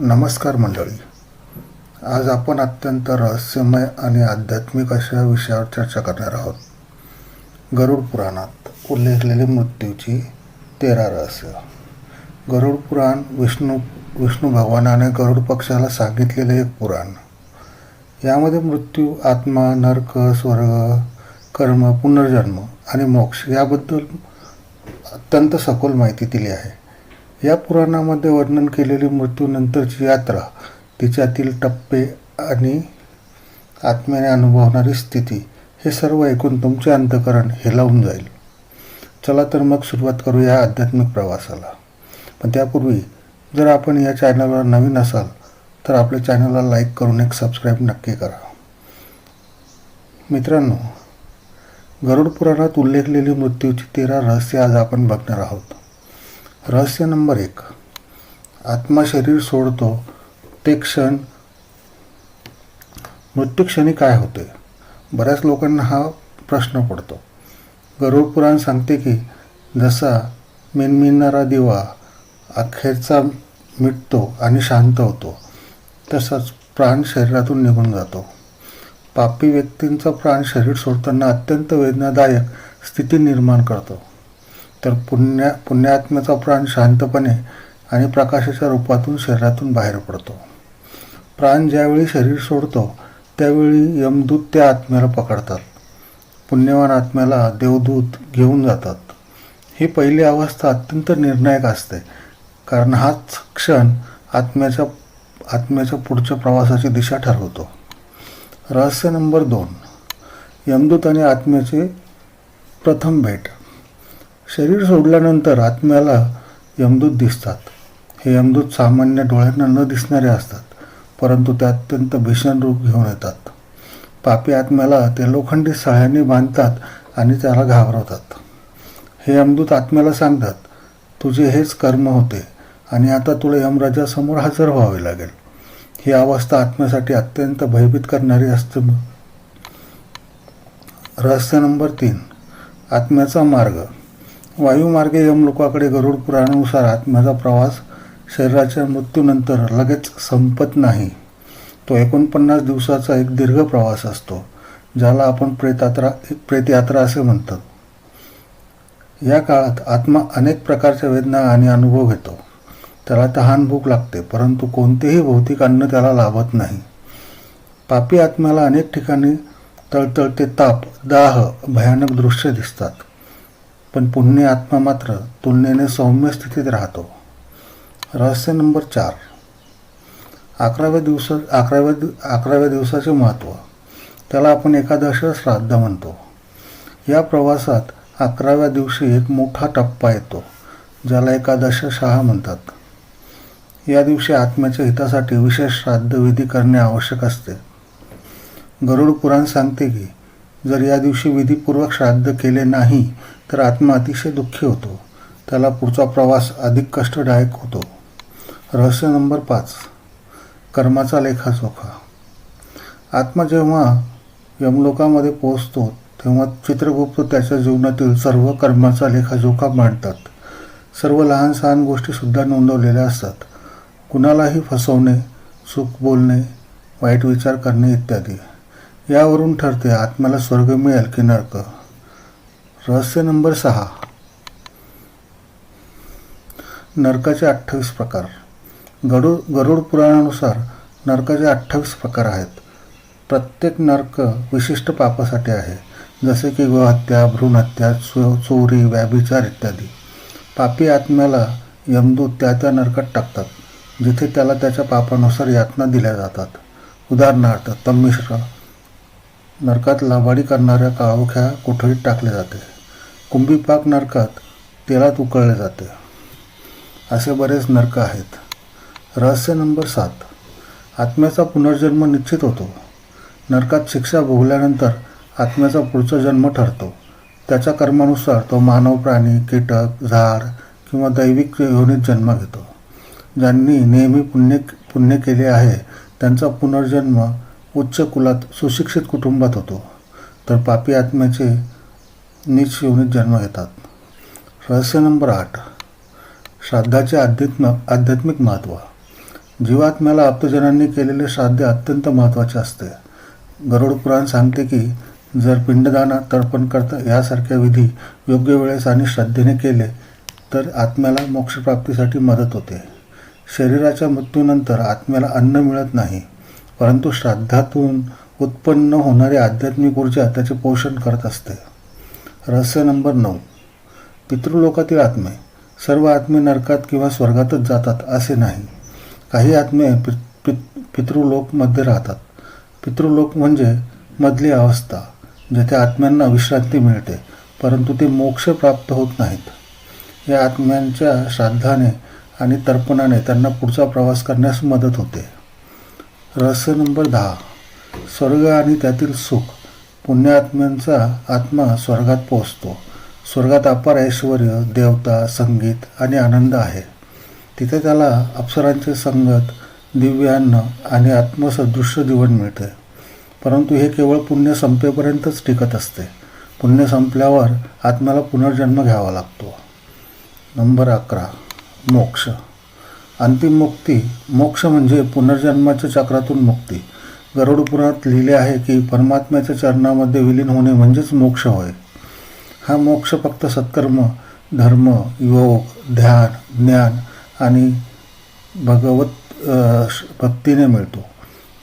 नमस्कार मंडळी. आज आपण अत्यंत रहस्यमय आणि आध्यात्मिक अशा विषयावर चर्चा करणार आहोत. गरुड पुराणात उल्लेखलेली मृत्यूची तेरा रहस्य. गरुड पुराण विष्णू विष्णू भगवानाने गरुड पक्षाला सांगितलेले एक पुराण. यामध्ये मृत्यू आत्मा नरक स्वर्ग कर्म पुनर्जन्म आणि मोक्ष याबद्दल अत्यंत सखोल माहिती दिली आहे. या पुराणामध्ये वर्णन केलेली मृत्यूनंतरची यात्रा तिच्यातील टप्पे आणि आत्म्याने अनुभवणारी स्थिती हे सर्व ऐकून तुमचे अंतकरण हेलावून जाईल. चला तर मग सुरुवात करू या आध्यात्मिक प्रवासाला. पण त्यापूर्वी जर आपण या चॅनलवर नवीन असाल तर आपल्या चॅनलला लाईक करून एक सबस्क्राईब नक्की करा. मित्रांनो गरुड पुराणात उल्लेखलेली मृत्यूची तेरा रहस्य आज आपण बघणार आहोत. रहस्य नंबर एक. आत्मा शरीर सोडतो ते क्षण मृत्यूक्षणी काय होते? बऱ्याच लोकांना हा प्रश्न पडतो. गरुडपुराण सांगते की जसा मिनमिनणारा दिवा अखेरचा मिटतो आणि शांत होतो तसाच प्राण शरीरातून निघून जातो. पापी व्यक्तींचा प्राण शरीर सोडताना अत्यंत वेदनादायक स्थिती निर्माण करतो. तर पुण्या पुण्यात्म्याचा प्राण शांतपणे आणि प्रकाशाच्या रूपातून शरीरातून बाहेर पडतो. प्राण ज्यावेळी शरीर सोडतो त्यावेळी यमदूत त्या आत्म्याला पकडतात. पुण्यवान आत्म्याला देवदूत घेऊन जातात. ही पहिली अवस्था अत्यंत निर्णायक असते कारण हाच क्षण आत्म्याच्या आत्म्याच्या पुढच्या प्रवासाची दिशा ठरवतो. रहस्य नंबर दोन. यमदूत आणि आत्म्याचे प्रथम भेट. शरीर सोडल्यानंतर आत्म्याला यमदूत दिसतात. हे यमदूत सामान्य डोळ्यांना न दिसणारे असतात परंतु ते अत्यंत भीषण रूप घेऊन येतात. पापी आत्म्याला ते लोखंडी सळ्यांनी बांधतात आणि त्याला घाबरवतात. हे यमदूत आत्म्याला सांगतात तुझे हेच कर्म होते आणि आता तुला यमराजासमोर हजर व्हावे लागेल. ही अवस्था आत्म्यासाठी अत्यंत भयभीत करणारी असते. रहस्य नंबर तीन. आत्म्याचा मार्ग. वायुमार्गे यमलोकाकडे गरुड पुराणानुसार आत्म्याचा प्रवास शरीराच्या मृत्यूनंतर लगेच संपत नाही. तो एकोणपन्नास दिवसाचा एक दीर्घ प्रवास असतो ज्याला आपण प्रेतात्रा प्रेतयात्रा असे म्हणतात. या काळात आत्मा अनेक प्रकारच्या वेदना आणि अनुभव घेतो. त्याला तहान भूक लागते परंतु कोणतेही भौतिक अन्न त्याला लाभत नाही. पापी आत्म्याला अनेक ठिकाणी तळतळते ताप दाह भयानक दृश्य दिसतात. पण पुण्य आत्मा मात्र तुलनेने सौम्य स्थितीत राहतो. रहस्य नंबर चार. अकराव्या दिवसा अकराव्या दिव अकराव्या दिवसाचे महत्त्व त्याला आपण एकादश श्राद्ध म्हणतो. या प्रवासात अकराव्या दिवशी एक मोठा टप्पा येतो ज्याला एकादश शहा म्हणतात. या दिवशी आत्म्याच्या हितासाठी विशेष श्राद्ध विधी करणे आवश्यक असते. गरुड पुराण सांगते की जर या दिवशी विधीपूर्वक श्राद्ध केले नाही तर आत्मा अतिशय दुःखी होतो. त्याला पुढचा प्रवास अधिक कष्टदायक होतो. रहस्य नंबर पाच. कर्माचा लेखाजोखा आत्मा जेव्हा यमलोकामध्ये पोहोचतो तेव्हा चित्रगुप्त त्याच्या जीवनातील सर्व कर्माचा लेखाजोखा मांडतात. सर्व लहान सहान गोष्टीसुद्धा नोंदवलेल्या असतात. कुणालाही फसवणे चूक बोलणे वाईट विचार करणे इत्यादी. यावरून ठरते आत्म्याला स्वर्ग मिळेल की नरक. रहस्य नंबर सहा. नरकाचे अठ्ठावीस प्रकार. गरुड गरुड पुराणानुसार नरकाचे अठ्ठावीस प्रकार आहेत. प्रत्येक नरक विशिष्ट पापासाठी आहे. जसे की गोहत्या भ्रूणहत्या चो चोरी व्याभिचार इत्यादी. पापी आत्म्याला यमदूत त्या त्या नरकात टाकतात जिथे त्याला त्याच्या पापानुसार यातना दिल्या जातात. उदाहरणार्थ तमिश्र नरकात लाभाडी करणाऱ्या काळोख्या कोठडीत टाकले जाते. कुंभीपाक नरकात तेलात उकळले जाते. असे बरेच नरक आहेत. रहस्य नंबर सात. आत्म्याचा पुनर्जन्म निश्चित होतो. नरकात शिक्षा भोगल्यानंतर आत्म्याचा पुढचा जन्म ठरतो. त्याच्या कर्मानुसार तो मानव प्राणी कीटक झाड किंवा दैविक योनीत जन्म घेतो. ज्यांनी नेहमी पुण्य पुण्य केले आहे त्यांचा पुनर्जन्म उच्च कुलात सुशिक्षित कुटुंबात होतो तर पापी आत्म्याचे नीच योनीत जन्म घेतात. रहस्य नंबर आठ. श्राद्धाचे आध्यात्म आध्यात्मिक महत्त्व जीवात्म्याला आप्तजनांनी केलेले श्राद्ध अत्यंत महत्त्वाचे असते. गरुड पुराण सांगते की जर पिंडदान तर्पण करता यासारख्या विधी योग्य वेळेस आणि श्रद्धेने केले तर आत्म्याला मोक्षप्राप्तीसाठी मदत होते. शरीराच्या मृत्यूनंतर आत्म्याला अन्न मिळत नाही. परंतु श्राद्धातून उत्पन्न होणारी आध्यात्मिक ऊर्जा त्याचे पोषण करत असते. रहस्य नंबर नऊ. पितृलोकातील आत्मे सर्व आत्मे नरकात किंवा स्वर्गातच जातात असे नाही. काही आत्मे पि पि पितृलोकमध्ये राहतात. पितृलोक म्हणजे मधली अवस्था जेथे आत्म्यांना विश्रांती मिळते परंतु ते मोक्ष प्राप्त होत नाहीत. या आत्म्यांच्या श्राद्धाने आणि तर्पणाने त्यांना पुढचा प्रवास करण्यास मदत होते. रहस्य नंबर दहा. स्वर्ग आणि त्यातील सुख पुण्यात्म्यांचा आत्मा स्वर्गात पोहोचतो. स्वर्गात अपार ऐश्वर देवता संगीत आणि आनंद आहे. तिथे त्याला अप्सरांचे संगत दिव्यान्न आणि आत्मसदृश्य जीवन मिळते. परंतु हे केवळ पुण्य संपेपर्यंतच टिकत असते. पुण्य संपल्यावर आत्म्याला पुनर्जन्म घ्यावा लागतो. नंबर अकरा. मोक्ष. अंतिम मुक्ती मोक्ष म्हणजे पुनर्जन्माच्या चक्रातून मुक्ती. गरुड पुराणात लिहिले आहे की परमात्म्याच्या चरणामध्ये विलीन होणे म्हणजेच मोक्ष होय. हा मोक्ष फक्त सत्कर्म धर्म योग ध्यान ज्ञान आणि भगवत भक्तीने मिळतो.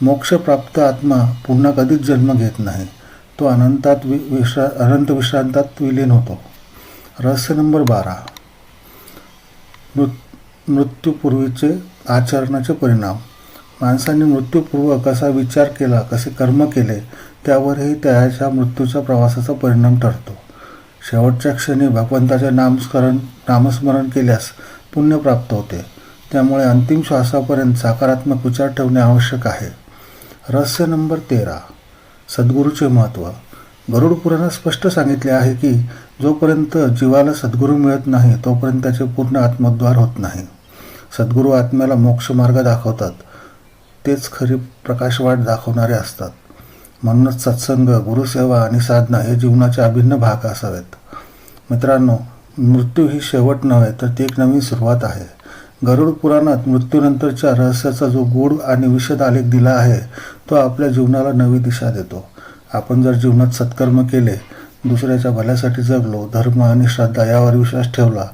मोक्षप्राप्त आत्मा पुन्हा कधीच जन्म घेत नाही. तो अनंतात वि विश्रा अनंत विश्रांतात विलीन होतो. रहस्य नंबर बारा. नृत्य मृत्यूपूर्वीचे आचरणाचे परिणाम. माणसाने मृत्यूपूर्व कसा विचार केला कसे कर्म केले त्यावरही त्याच्या मृत्यूच्या प्रवासाचा परिणाम ठरतो. शेवटच्या क्षणी भगवंताचे नामस्मरण नामस्मरण केल्यास पुण्य प्राप्त होते. त्यामुळे अंतिम श्वासापर्यंत सकारात्मक विचार ठेवणे आवश्यक आहे. रहस्य नंबर तेरा. सद्गुरूचे महत्त्व. गरुड पुराणात स्पष्ट सांगितले आहे की जोपर्यंत जीवाला सद्गुरू मिळत नाही तोपर्यंत त्याचे पूर्ण आत्मद्वार होत नाही. सद्गुरू आत्म्याला मोक्षमार्ग दाखवतात. तेच खरी प्रकाशवाट दाखवणारे असतात. म्हणूनच सत्संग गुरुसेवा आणि साधना हे जीवनाचे अभिन्न भाग असावेत. मित्रांनो मृत्यू ही शेवट नव्हे तर ती एक नवीन सुरुवात आहे. गरुड पुराणात मृत्यूनंतरच्या रहस्याचा जो गूढ आणि विशद आलेख दिला आहे तो आपल्या जीवनाला नवी दिशा देतो. आपण जर जीवनात सत्कर्म केले दुसऱ्याच्या भल्यासाठी जगलो धर्म आणि श्रद्धा यावर विश्वास ठेवला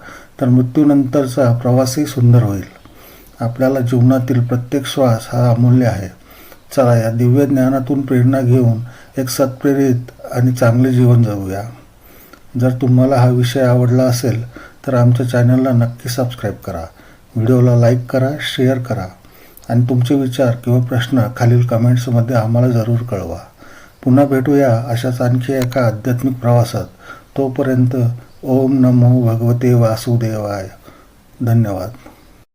तर मृत्यूनंतरचा प्रवासही सुंदर होईल. आपल्याला जीवनातील प्रत्येक श्वास हा अमूल्य आहे. चला या दिव्य ज्ञानातून प्रेरणा घेऊन एक सत्प्रेरित आणि चांगले जीवन जगूया. जर तुम्हाला हा विषय आवडला असेल तर आमच्या चॅनलला नक्की सबस्क्राईब करा. व्हिडिओला लाईक करा शेअर करा. आणि तुमचे विचार किंवा प्रश्न खालील कमेंट्समध्ये आम्हाला जरूर कळवा. पुन्हा भेटूया अशाच आणखी एका आध्यात्मिक प्रवासात. तोपर्यंत ओम नमो भगवते वासुदेवाय. धन्यवाद.